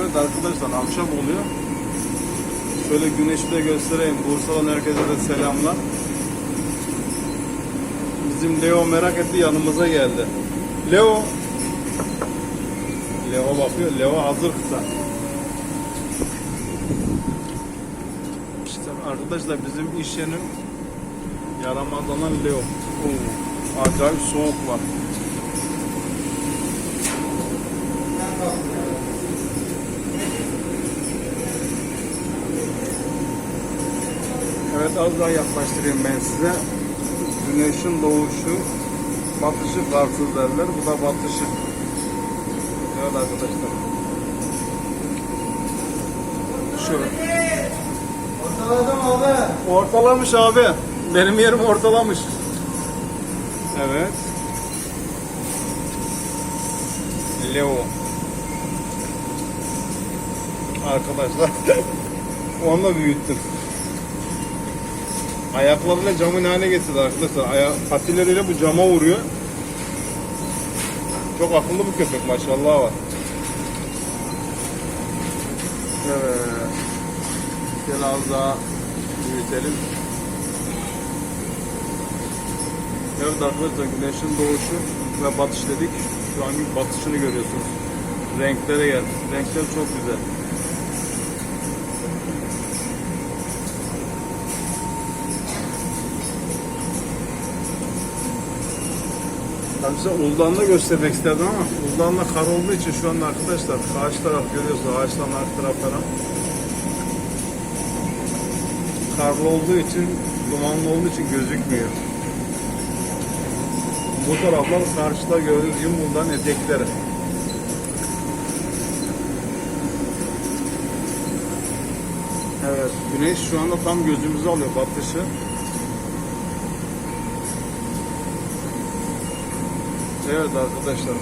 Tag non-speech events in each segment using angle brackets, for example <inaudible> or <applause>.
Evet arkadaşlar akşam oluyor. Şöyle güneşi de göstereyim. Bursa'dan herkese de selamlar. Bizim Leo merak etti yanımıza geldi. Leo. Leo bakıyor. Leo hazır kısa. İşte arkadaşlar bizim iş yerinin yaramazlanan Leo. Oo, acayip soğuk var. Evet az daha yaklaştırayım ben size. Güneşin doğuşu, batışı karsız derler. Bu da batışı. Evet arkadaşlar. Şu. Ortaladım abi. Ortalamış abi. Benim yerim ortalamış. Evet. Leo. Arkadaşlar. <laughs> Onu da büyüttüm. Ayaklarıyla camın hale getirdi arkadaşlar. Aya patileriyle bu cama vuruyor. Çok akıllı bir köpek maşallah var. Evet. Biraz daha büyütelim. Evet arkadaşlar güneşin doğuşu ve batış dedik. Şu an batışını görüyorsunuz. Renklere gel. Renkler çok güzel. Tabii size Uludağ'ını göstermek isterdim ama Uludağ'ında kar olduğu için şu anda arkadaşlar karşı taraf görüyorsunuz ağaçların arka taraflara karlı olduğu için dumanlı olduğu için gözükmüyor. Bu taraflar karşıda gördüğünüz Yumbul'dan etekleri. Evet, güneş şu anda tam gözümüzü alıyor batışı. Evet arkadaşlar.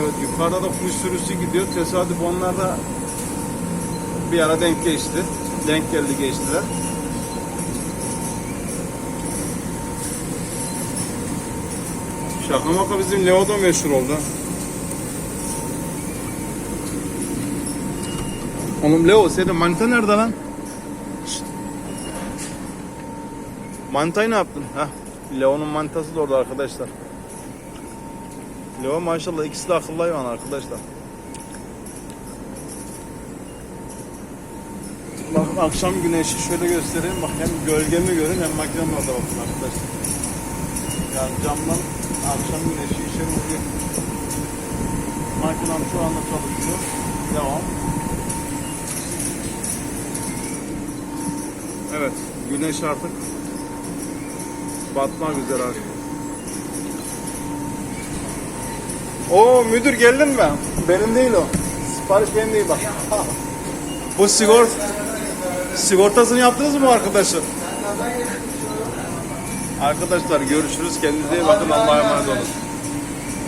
Evet yukarıda da kuş sürüsü gidiyor. Tesadüf onlar da bir ara denk geçti. Denk geldi geçtiler. Şaka maka bizim Leo da meşhur oldu. Oğlum Leo senin manita nerede lan? Mantayı ne yaptın? Heh. Leo'nun mantası da orada arkadaşlar. Leo maşallah ikisi de akıllı hayvan arkadaşlar. Bakın akşam güneşi şöyle göstereyim. Bak hem gölgemi görün hem makinenin orada bakın arkadaşlar. Yani camdan akşam güneşi içeri vuruyor. Makinem şu anda çalışıyor. Devam. Evet, güneş artık batmak üzere artık. Oo müdür geldin mi? Benim değil o. Sipariş benim değil bak. <laughs> Bu sigort sigortasını yaptınız mı arkadaşlar? Arkadaşlar görüşürüz. Kendinize iyi bakın. Allah'a emanet olun.